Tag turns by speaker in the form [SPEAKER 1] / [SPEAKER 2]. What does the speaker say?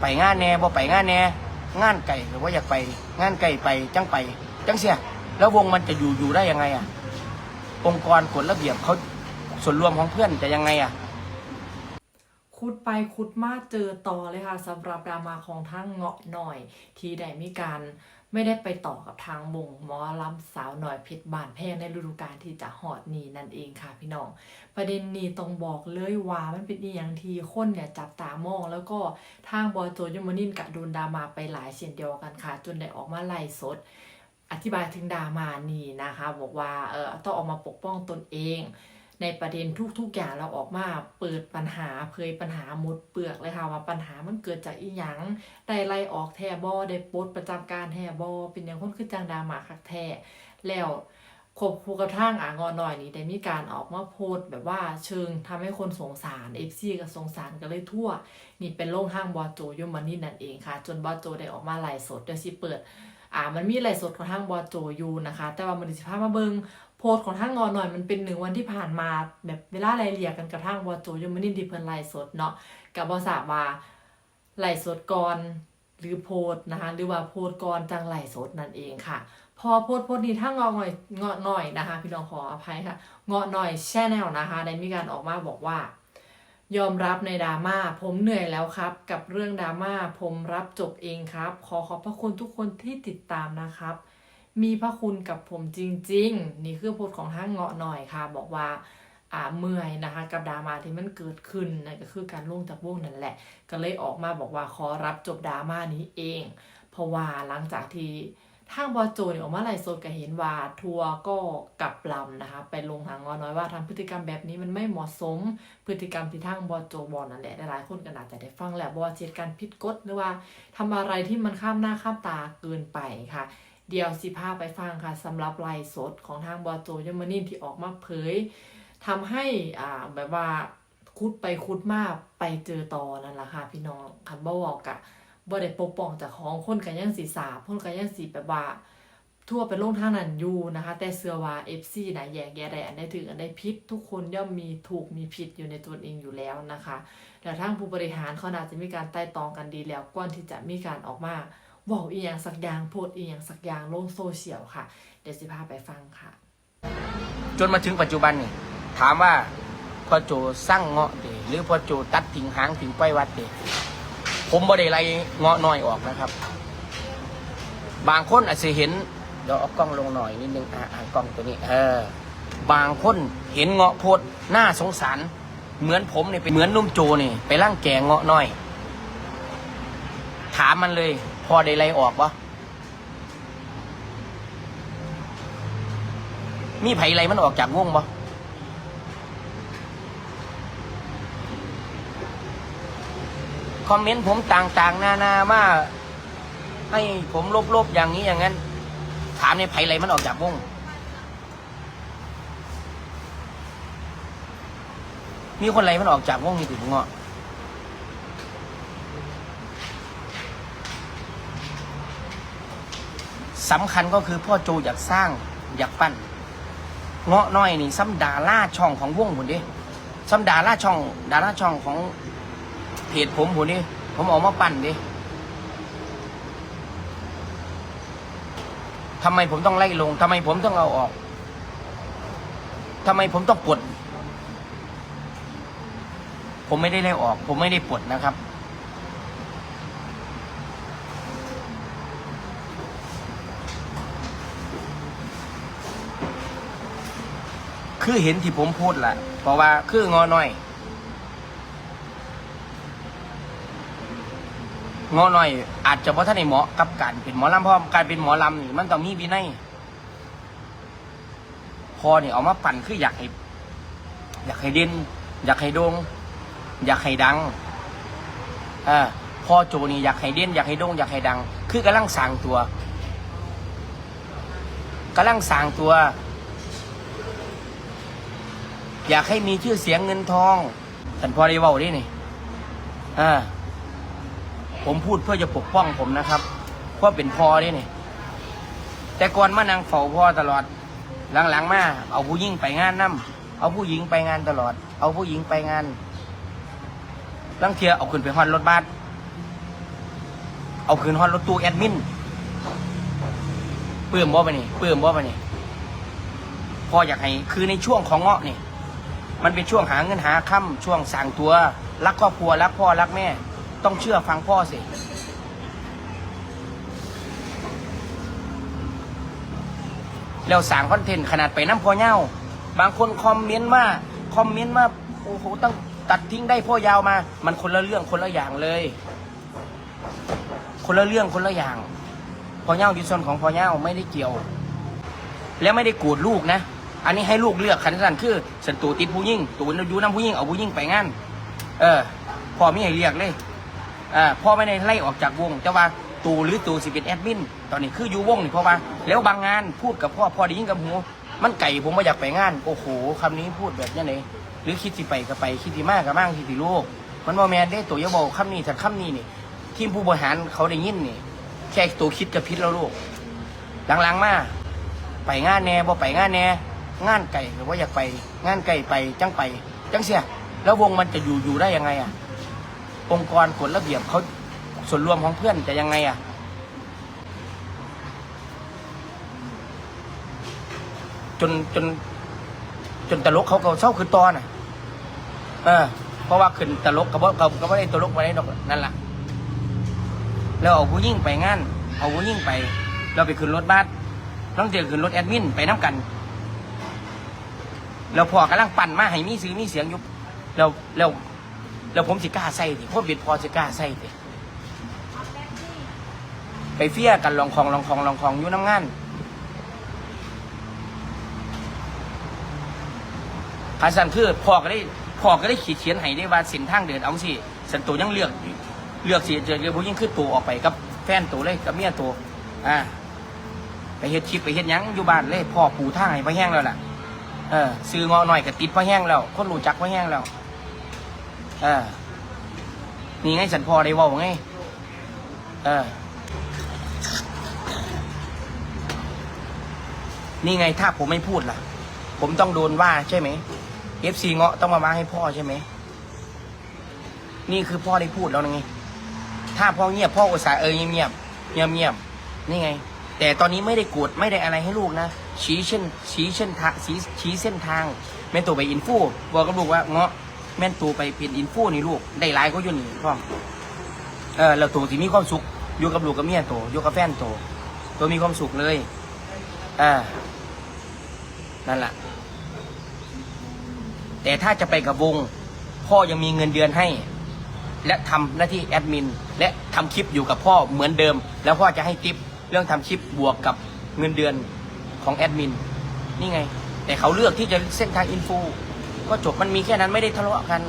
[SPEAKER 1] ไปงานแหน่บ่ไปงานแหน่งานไก่หรือว่าอยากไป งานไก่ไปจังไปจังเสียแล้ววงมันจะอยู่อยู่ได้ยังไงอะ องค์กรกฎระเบียบเขาส่วนรวมของเพื่อนจะยังไงอะ
[SPEAKER 2] คุดไปคุดมาเจอต่อเลยค่ะสำหรับดราม่าของทั้งเงาะหน่อย ที่ได้มีการไม่ได้ไปต่อกับทางวงหมอลำสาวหน่อยเพชรบานแพงในฤดูกาลที่จะหอดหนีนั่นเองค่ะพี่น้อง ประเด็นนี้ต้องบอกเลยว่ามันเป็นอีอย่างที่คนเนี่ยจับตามองแล้วก็ทางบอโจยมนินกะโดนดราม่าไปหลายเช่นเดียวกันค่ะ จนได้ออกมาไล่สด อธิบายถึงดราม่านี้นะคะ บอกว่าเออต้องออกมาปกป้องตนเอง ในประเด็นทุกๆอย่างเราออกมาเปิดปัญหาเผยปัญหาหมดเปลือกเลยค่ะว่าปัญหามันเกิดจากอีหยังได้ไล่ออกแท่บอได้ปลดประจำการแท่บอเป็นอย่างคนคือจังดามาคักแท้แล้วควบคู่กับทางอ่างอนหน่อยนี้ได้มีการออกมาโพสแบบว่าเชิงทำให้คนสงสารเอฟซีก็สงสารกันเลยทั่ว นี่เป็นโล่งทางบอโจยมนี่นั่นเองค่ะ จนบอโจได้ออกมาไลฟ์สดเดี๋ยวสิเปิดอ่ามันมีไลฟ์สดของทางบอโจอยู่นะคะ แต่ว่ามันสิพามาเบิง โพสของท่างงอหน่อยมันเป็นหนึ่งวันที่ผ่านมาแบบเวลาไล่เลี่ยกันกับทางบอโจยมนินที่เพิ่นไลฟ์สดเนาะกับบอสาว่าไลฟ์สดก่อนหรือโพสนะคะหรือว่าโพสก่อนจังไลฟ์สดนั่นเองค่ะ พอโพสโพสนี้ถ้างอหน่อยเงาะหน่อยนะคะ พี่น้องขออภัยค่ะเงาะหน่อยแชแนลนะคะได้มีการออกมาบอกว่า ยอมรับในดราม่าผมเหนื่อยแล้วครับ กับเรื่องดราม่าผมรับจบเองครับ ขอขอบพระคุณทุกคนที่ติดตามนะครับ มีพระคุณกับผมจริง ๆ นี่คือโพสต์ของห้างเงาะหน่อยค่ะ บอกว่าอ่าเมื่อยนะคะ กับดราม่าที่มันเกิดขึ้นนั่นก็คือการล่วงจากวงนั่นแหละ ก็เลยออกมาบอกว่าขอรับจบดราม่านี้เอง เพราะว่าหลังจากที่ทางบอโจเนี่ยออกมาไลฟ์สดก็เห็นว่าทัวร์ก็กลับลำนะคะ ไปลงทางงอน้อยว่าทำพฤติกรรมแบบนี้มันไม่เหมาะสม พฤติกรรมที่ทางบอโจบอลนั่นแหละหลายคนก็นอาจจะได้ฟังแหละว่าเจตการผิดกฎหรือว่าทำอะไรที่มันข้ามหน้าข้ามตาเกินไปค่ะ เดี๋ยวสิพาไปฟังค่ะสำหรับไลฟ์สดของทางบอโจยมนินที่ออกมาเผยทำให้อ่าแบบว่าคุดไปคุดมาไปเจอต่อนั่นแหละค่ะพี่น้องคันบ่บอกอะบ่ได้ปกป้องจากของคนกันยังสีสาบคนกันยังสีแบบว่า ทั่วไปโลงทางนั้นอยู่นะคะ แต่เสือว่า FC นะแยกแยะได้อันได้ถึงอันได้พิษทุกคนย่อมมีถูกมีผิดอยู่ในตัวเองอยู่แล้วนะคะ แต่ทางผู้บริหารเขาน่าจะมีการไต่ตองกันดีแล้วก่อนที่จะมีการออกมา เว่าอีหยังสักอย่างโพดอีหยังสักอย่างลงโซเชียลค่ะ เดี๋ยวสิพาไปฟังค่ะ
[SPEAKER 1] จนมาถึงปัจจุบันนี่ถามว่าพ่อโจสร้างเงาะเดหรือพ่อโจตัดถิงหางถิงไปวัดเดผมบ่ได้ไล่เงาะน้อยออกนะครับ บางคนอาจจะเห็นเดี๋ยวเอากล้องลงหน่อยนิดนึงอ่ากล้องตัวนี้ เออ บางคนเห็นเงาะโพดหน้าสงสาร เหมือนผมเนี่ยเป็นเหมือนนุ่มโจนี่ไปร่างแกงเงาะน้อย ถามมันเลย พอได้ไล่ออกปะมีไผ่ไรมันออกจากวงปะคอมเมนต์ผมต่างๆ นานามาให้ผมลบๆอย่างนี้อย่างนั้น ถามในไผ่ไรมันออกจากวง มีคนไรมันออกจากวงนี่ถึงเงาะ สำคัญก็คือพ่อโจอยากสร้างอยากปั้นเงาะน้อยนี่ซ้ำดาล่าช่องของวงผมดิซ้ำดาล่าช่อง ดาล่าช่องของเพจผมผมดิผมออกมาปั่นดิทำไมผมต้องไล่ลงทำไมผมต้องเอาออกทำไมผมต้องปลดผมไม่ได้ไล่ออก ผมไม่ได้ปลดนะครับ คือเห็นที่ผมพูดแหละเพราะว่าคืองอหน้อย งอหน้อย อาจจะเพราะท่านในเหมาะกับการเป็นหมอลำเพราะการเป็นหมอลำนี่มันต้องมีวินัยพอเนี่ยเอามาปั่นคืออยากให้อยากให้เด่นอยากให้โด่งอยากให้ดังเออพ่อโจนี่อยากให้เด่นอยากให้โด่งอยากให้ดัง คือกำลังสร้างตัวกำลังสร้างตัว อยากให้มีชื่อเสียงเงินทองท่านพอได้เว้าดินี่อ่าผมพูดเพื่อจะปกป้องผมนะครับเพราะเป็นพ่อดินี่ แต่ก่อนมานั่งเฝ้าพ่อตลอด หลังๆมาเอาผู้หญิงไปงานนํเอาผู้หญิงไปงานตลอด เอาผู้หญิงไปงานลังเทียเอาขึ้นไปฮอนรถบัสเอาคืนฮอดรถตู้แอดมินเปื่มบ่ไปนี่เปื่มบ่ไปนี่พ่ออยากให้คือในช่วงของเงาะนี่ มันเป็นช่วงหาเงินหาค่ำช่วงสั่งตัวรักครอบครัวรักพ่อรักแม่ ต้องเชื่อฟังพ่อสิแล้วสั่งคอนเทนต์ขนาดไปน้ำพ่อเง่าบางคนคอมเมนต์ว่าคอมเมนต์ว่าโอ้โหต้องตัดทิ้งได้พ่อยาวมา มันคนละเรื่องคนละอย่างเลย คนละเรื่องคนละอย่างพ่อเง่าดิซนของพ่อเง่าไม่ได้เกี่ยว แล้วไม่ได้กรธลูกนะ อันนี้ให้ลูกเลือกคันสั้นคือสันตูติดผู้ยิ่งตูนอยูน้ำผู้ยิ่งเอาผู้ยิ่งไปงาน เออพ่อไม่ให้เรียกเลยอ่าพ่อไม่ได้ไล่ออกจากวงแต่ว่าตูหรือตูสิเป็นแอดมิน ตอนนี้คืออยู่วงนี่เพราะว่าแล้วบางงานพูดกับพ่อพ่อได้ยินกับหูมันไก่ผมไม่อยากไปงาน โอ้โหคำนี้พูดแบบนี้เลยหรือคิดสิไปก็ไปคิดสิมากก็มากคิดสิลูกมันว่าแมนได้ตัวยาบอกคำนี้ถ้าคำนี้นี่ทีมผู้บริหารเขาได้ยินนี่แค่ตัวคิดกับพิษแล้วลูกหลังๆมาไปงานแน่บ่ไปงานแน่ งานไก่หรือว่าอยากไป งานไก่ไปจังไปจังเสีย แล้ววงมันจะอยู่อยู่ได้ยังไงอะ องค์กรกฎระเบียบเขาส่วนรวมของเพื่อนจะยังไงอะจนจน จนตลกเขาก็เศร้าคือตอนอะ เออ เพราะว่าขึ้นตลกกับว่าเขาก็ไม่ได้ตลกมาได้ดอกนั่นแหละแล้วเอาผู้ยิ่งไปงาน เอาผู้ยิ่งไป เราไปขึ้นรถบัสต้องเจอขึ้นรถแอดมินไปน้ำกัน แล้วพอกำลังปั่นมาให้มีซื้อมีเสียงอยุบแล้วแล้วแล้วผมสิกล้าใส่ดิพวกบิดพอสิกล้าใส่ดิไปเฟี้ยกันลองคองลองคองลองคองอยู่น้ำงานขาสันคือพอก็ได้พอก็ได้ขีดเขียนให้ได้ว่าสินทางเดินเอาสิสันตัวยังเลือกเลือกสิเจอเรือผู้ยิ่งขึ้นตัวออกไปกับแฟนตัวเลยกับเมียตัวอ่าไปเฮ็ดคลิปไปเฮ็ดยังอยู่บ้านเลยพ่อปูทางให้พ่อแห้งแล้วล่ะ เออซื้องอหน่อยก็ติดพ่อแห้งแล้วคนรู้จักพ่อแห้งแล้วเออนี่ไงสันพ่อได้ว่าไงเออนี่ไงถ้าผมไม่พูดล่ะ ผมต้องโดนว่าใช่ไหมเอฟซีเงาะต้องมาว่าให้พ่อใช่ไหมนี่คือพ่อได้พูดแล้วไงถ้าพ่อเงียบพ่ออุตส่าห์เออเงียบเงียบเงียบเงียบนี่ไง แต่ตอนนี้ไม่ได้กดไม่ได้อะไรให้ลูกนะ ชี้เช่นชี้เช่นทางชี้ชี้เส้นทาง แม่นตัวไปอินฟูบอกกับลูกว่าเงาะแม่นตัวไปเป็นอินฟูนี่ลูกได้หลายก็อยู่นี่พ่อเออแล้วตัวที่มีความสุขอยู่กับลูกกับเมียตัวอยู่กับแฟนตัวตัวมีความสุขเลยอ่านั่นแหละแต่ถ้าจะไปกับวง พ่อยังมีเงินเดือนให้ และทำหน้าที่แอดมิน และทำคลิปอยู่กับพ่อเหมือนเดิม แล้วพ่อจะให้ทิปเรื่องทำคลิปบวกกับเงินเดือน ของแอดมินนี่ไง แต่เขาเลือกที่จะเส้นทางอินฟูก็จบมันมีแค่นั้นไม่ได้ทะเลาะกัน